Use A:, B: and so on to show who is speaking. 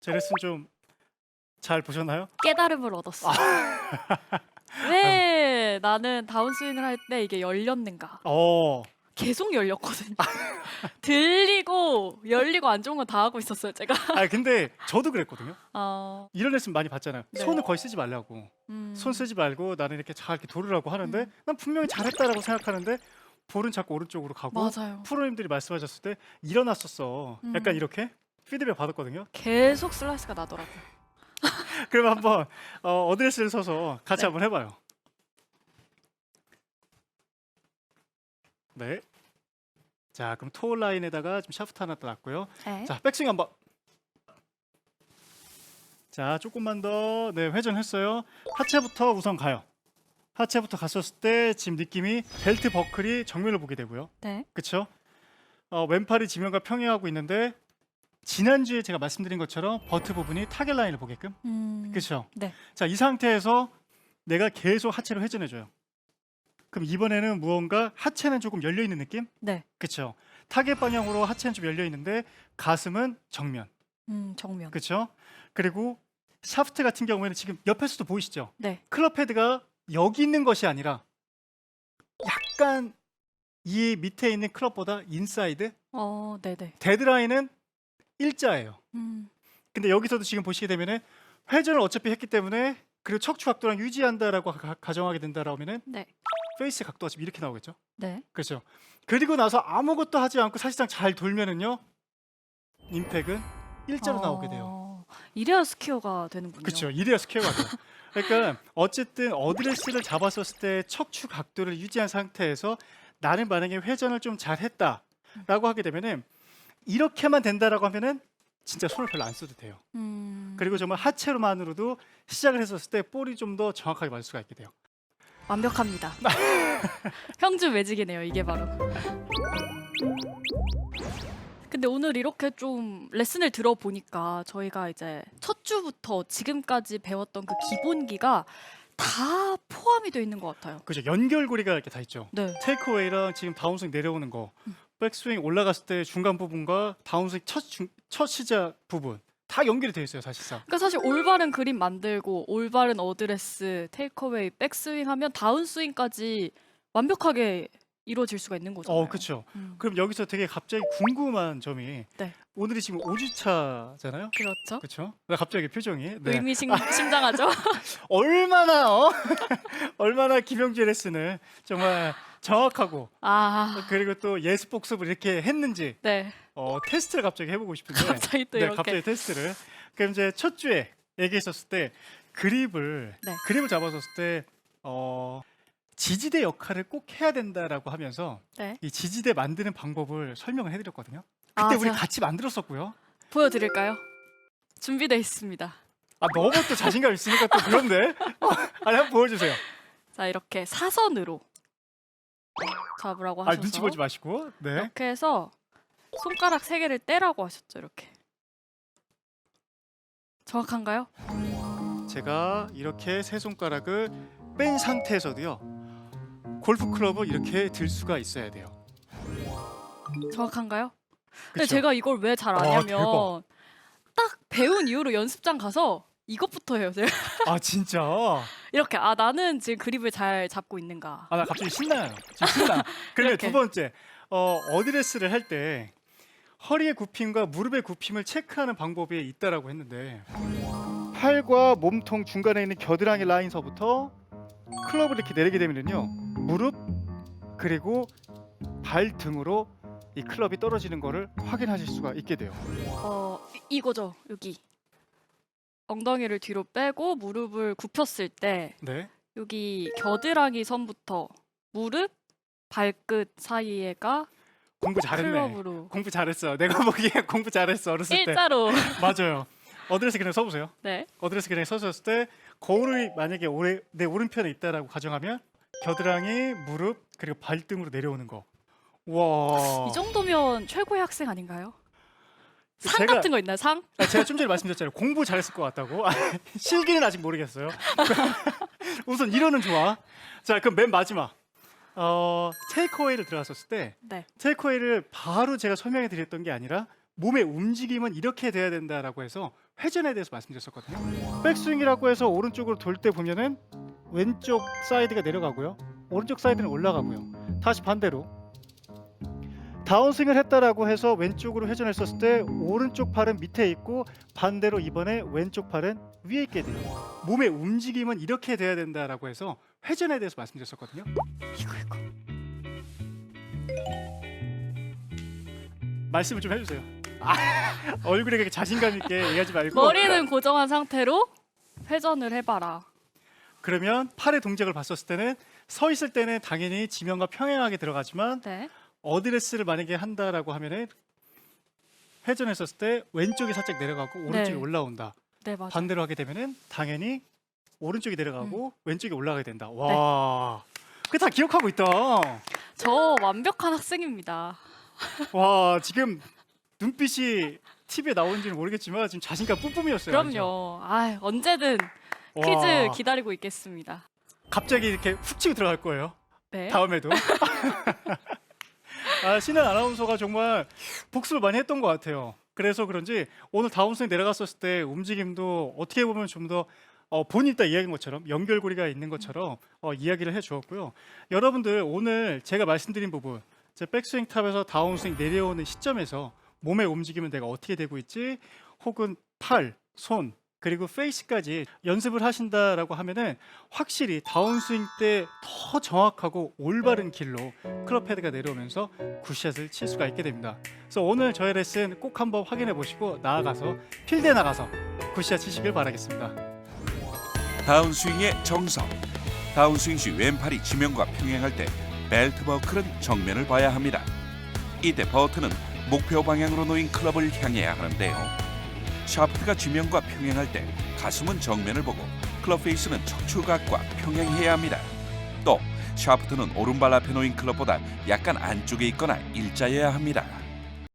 A: 제 레슨 좀 잘 보셨나요?
B: 깨달음을 얻었어. 왜 나는 다운스윙을 할 때 이게 열렸는가?
A: 어,
B: 계속 열렸거든요. 들리고 열리고 안 좋은 건 다 하고 있었어요, 제가.
A: 아 근데 저도 그랬거든요.
B: 어,
A: 이런 레슨 많이 받잖아요.
B: 네.
A: 손을 거의 쓰지 말라고.
B: 음,
A: 손 쓰지 말고 나는 이렇게 잘 이렇게 돌으라고 하는데
B: 음.
A: 난 분명히 잘했다라고 생각하는데 볼은 자꾸 오른쪽으로 가고
B: 맞아요.
A: 프로님들이 말씀하셨을 때 일어났었어.
B: 음.
A: 약간 이렇게 피드백 받았거든요.
B: 계속 슬라이스가 나더라고요.
A: 그럼 한번 어, 어드레스를 서서 같이
B: 네.
A: 한번 해봐요. 네. 자, 그럼 토 라인에다가 좀 샤프트 하나 더 놨고요.
B: 네.
A: 자, 백스윙 한번. 자, 조금만 더. 네, 회전했어요. 하체부터 우선 가요. 하체부터 갔었을 때 지금 느낌이 벨트 버클이 정면을 보게 되고요.
B: 네.
A: 그렇죠? 어, 왼팔이 지면과 평행하고 있는데 지난주에 제가 말씀드린 것처럼 버트 부분이 타겟 라인을 보게끔.
B: 음,
A: 그렇죠?
B: 네.
A: 자, 이 상태에서 내가 계속 하체를 회전해 줘요. 그럼 이번에는 무언가 하체는 조금 열려 있는 느낌?
B: 네.
A: 그렇죠? 타겟 방향으로 하체는 좀 열려 있는데 가슴은 정면.
B: 음, 정면.
A: 그렇죠? 그리고 샤프트 같은 경우에는 지금 옆에서도 보이시죠?
B: 네.
A: 클럽 헤드가 여기 있는 것이 아니라 약간 이 밑에 있는 클럽보다 인사이드
B: 어, 네, 네.
A: 데드라인은 일자예요.
B: 음,
A: 근데 여기서도 지금 보시게 되면은 회전을 어차피 했기 때문에 그리고 척추 각도랑 유지한다라고 가, 가정하게 된다라면은
B: 네.
A: 페이스 각도가 지금 이렇게 나오겠죠.
B: 네.
A: 그렇죠. 그리고 나서 아무것도 하지 않고 사실상 잘 돌면은요 임팩은 일자로 나오게 돼요.
B: 어, 이래야 스퀘어가 되는군요.
A: 그렇죠. 이래야 스퀘어가 돼요. 그러니까 어쨌든 어드레스를 잡았었을 때 척추 각도를 유지한 상태에서 나는 만약에 회전을 좀 잘했다라고 하게 되면은 이렇게만 된다라고 하면은 진짜 손을 별로 안 써도 돼요.
B: 음,
A: 그리고 정말 하체로만으로도 시작을 했었을 때 볼이 좀 더 정확하게 맞을 수가 있게 돼요.
B: 완벽합니다. 평균 매직이네요, 이게 바로. 근데 오늘 이렇게 좀 레슨을 들어보니까 저희가 이제 첫 주부터 지금까지 배웠던 그 기본기가 다 포함이 되어 있는 것 같아요.
A: 그죠? 연결고리가 이렇게 다 있죠.
B: 네.
A: 테이크어웨이랑 지금 다운스윙 내려오는 거, 백스윙 올라갔을 때 중간 부분과 다운스윙 첫, 중, 첫 시작 부분 다 연결이 되어 있어요, 사실상.
B: 그러니까 사실 올바른 그림 만들고 올바른 어드레스, 테이크어웨이, 백스윙 하면 다운스윙까지 완벽하게 이루어질 수가 있는 거잖아요.
A: 어, 그렇죠.
B: 음,
A: 그럼 여기서 되게 갑자기 궁금한 점이
B: 네.
A: 오늘이 지금 5주차잖아요.
B: 그렇죠.
A: 그렇죠? 갑자기 표정이 네.
B: 의미심장하죠.
A: 얼마나 어? 얼마나 김영재 레슨을 정말 정확하고
B: 아,
A: 그리고 또 예습 복습을 이렇게 했는지
B: 네.
A: 어, 테스트를 갑자기 해보고 싶은데
B: 갑자기 또
A: 네,
B: 이렇게.
A: 갑자기 테스트를 그럼 이제 첫 주에 얘기했었을 때 그립을
B: 네.
A: 그립을 잡았었을 때 어, 지지대 역할을 꼭 해야 된다라고 하면서
B: 네.
A: 이 지지대 만드는 방법을 설명을 해드렸거든요.
B: 아,
A: 그때 우리
B: 제가
A: 같이 만들었었고요.
B: 보여드릴까요? 준비되어 있습니다.
A: 아 너무 또 자신감 있으니까 또 그런데 어, 아니 한번 보여주세요.
B: 자 이렇게 사선으로 잡으라고
A: 아
B: 하셔서
A: 눈치 보지 마시고 네.
B: 이렇게 해서 손가락 세 개를 떼라고 하셨죠 이렇게 정확한가요?
A: 제가 이렇게 세 손가락을 뺀 상태에서도요 골프 클럽을 이렇게 들 수가 있어야 돼요.
B: 정확한가요? 근데
A: 그쵸?
B: 제가 이걸 왜 잘
A: 와,
B: 아냐면
A: 대박.
B: 딱 배운 이후로 연습장 가서 이것부터 해요 제가
A: 아 진짜
B: 이렇게 아 나는 지금 그립을 잘 잡고 있는가
A: 아 나 갑자기 신나요. 지금 신나.
B: 이렇게.
A: 두 번째 어, 어드레스를 할 때 허리의 굽힘과 무릎의 굽힘을 체크하는 방법이 있다라고 했는데 팔과 몸통 중간에 있는 겨드랑이 라인서부터 클럽을 이렇게 내리게 되면요 무릎 그리고 발 등으로 이 클럽이 떨어지는 거를 확인하실 수가 있게 돼요.
B: 어 이- 이거죠 여기 엉덩이를 뒤로 빼고 무릎을 굽혔을 때
A: 네.
B: 여기 겨드랑이 선부터 무릎 발끝 사이에가
A: 공부 잘했네.
B: 클럽으로
A: 공부 잘했어. 내가 보기에 공부 잘했어. 어렸을 때.
B: 일자로
A: 맞아요. 어드레스 그냥 써보세요.
B: 네
A: 어드레스 그냥 서셨을 때 거울이 만약에 오래, 내 오른편에 있다라고 가정하면 겨드랑이, 무릎 그리고 발등으로 내려오는 거. 와.
B: 이 정도면 최고의 학생 아닌가요? 상
A: 제가-
B: 같은 거 있나요? 상?
A: 아, 제가 좀 전에 말씀드렸잖아요. 공부 잘했을 것 같다고. 아, 실기는 아직 모르겠어요. 우선 이론은 좋아. 자, 그럼 맨 마지막. 어, 테이크어웨이를 들어갔었을 때
B: 네.
A: 테이크어웨이를 바로 제가 설명해 드렸던 게 아니라 몸의 움직임은 이렇게 돼야 된다라고 해서 회전에 대해서 말씀드렸었거든요. 백스윙이라고 해서 오른쪽으로 돌 때 보면은 왼쪽 사이드가 내려가고요. 오른쪽 사이드는 올라가고요. 다시 반대로 다운스윙을 했다라고 해서 왼쪽으로 회전했었을 때 오른쪽 팔은 밑에 있고 반대로 이번에 왼쪽 팔은 위에 있게 돼요. 몸의 움직임은 이렇게 돼야 된다라고 해서 회전에 대해서 말씀드렸었거든요.
B: 이거 이거.
A: 말씀을 좀 해주세요. 아, 얼굴에 그렇게 자신감 있게 얘기하지 말고
B: 머리는 고정한 상태로 회전을 해봐라.
A: 그러면 팔의 동작을 봤었을 때는 서 있을 때는 당연히 지면과 평행하게 들어가지만
B: 네.
A: 어드레스를 만약에 한다라고 하면은 회전했었을 때 왼쪽이 살짝 내려가고 오른쪽이
B: 네.
A: 올라온다.
B: 네 맞아.
A: 반대로 하게 되면은 당연히 오른쪽이 내려가고
B: 음.
A: 왼쪽이 올라가게 된다.
B: 네.
A: 와, 그게 다 기억하고 있다.
B: 저 완벽한 학생입니다.
A: 와, 지금 눈빛이 TV에 나오는지는 모르겠지만 지금 자신감 뿜뿜이었어요. 완전.
B: 그럼요. 아 언제든
A: 와,
B: 퀴즈 기다리고 있겠습니다.
A: 갑자기 이렇게 훅 치고 들어갈 거예요.
B: 네.
A: 다음에도. 아, 신은 아나운서가 정말 복습을 많이 했던 것 같아요. 그래서 그런지 오늘 다운스윙 내려갔었을 때 움직임도 어떻게 보면 좀더 어, 본인 다 이야기한 것처럼 연결고리가 있는 것처럼 어, 이야기를 해주었고요. 여러분들 오늘 제가 말씀드린 부분, 제 백스윙 탑에서 다운스윙 내려오는 시점에서 몸의 움직임은 내가 어떻게 되고 있지, 혹은 팔, 손 그리고 페이스까지 연습을 하신다라고 하면은 확실히 다운스윙 때 더 정확하고 올바른 길로 클럽 헤드가 내려오면서 굿샷을 칠 수가 있게 됩니다. 그래서 오늘 저의 레슨 꼭 한번 확인해 보시고 나아가서 필드에 나가서 굿샷 치시길 바라겠습니다.
C: 다운스윙의 정석. 다운스윙 시 왼팔이 지면과 평행할 때 벨트 버클은 정면을 봐야 합니다. 이때 버튼은 목표 방향으로 놓인 클럽을 향해야 하는데요. 샤프트가 지면과 평행할 때 가슴은 정면을 보고 클럽 페이스는 척추각과 평행해야 합니다. 또 샤프트는 오른발 앞에 놓인 클럽보다 약간 안쪽에 있거나 일자여야 합니다.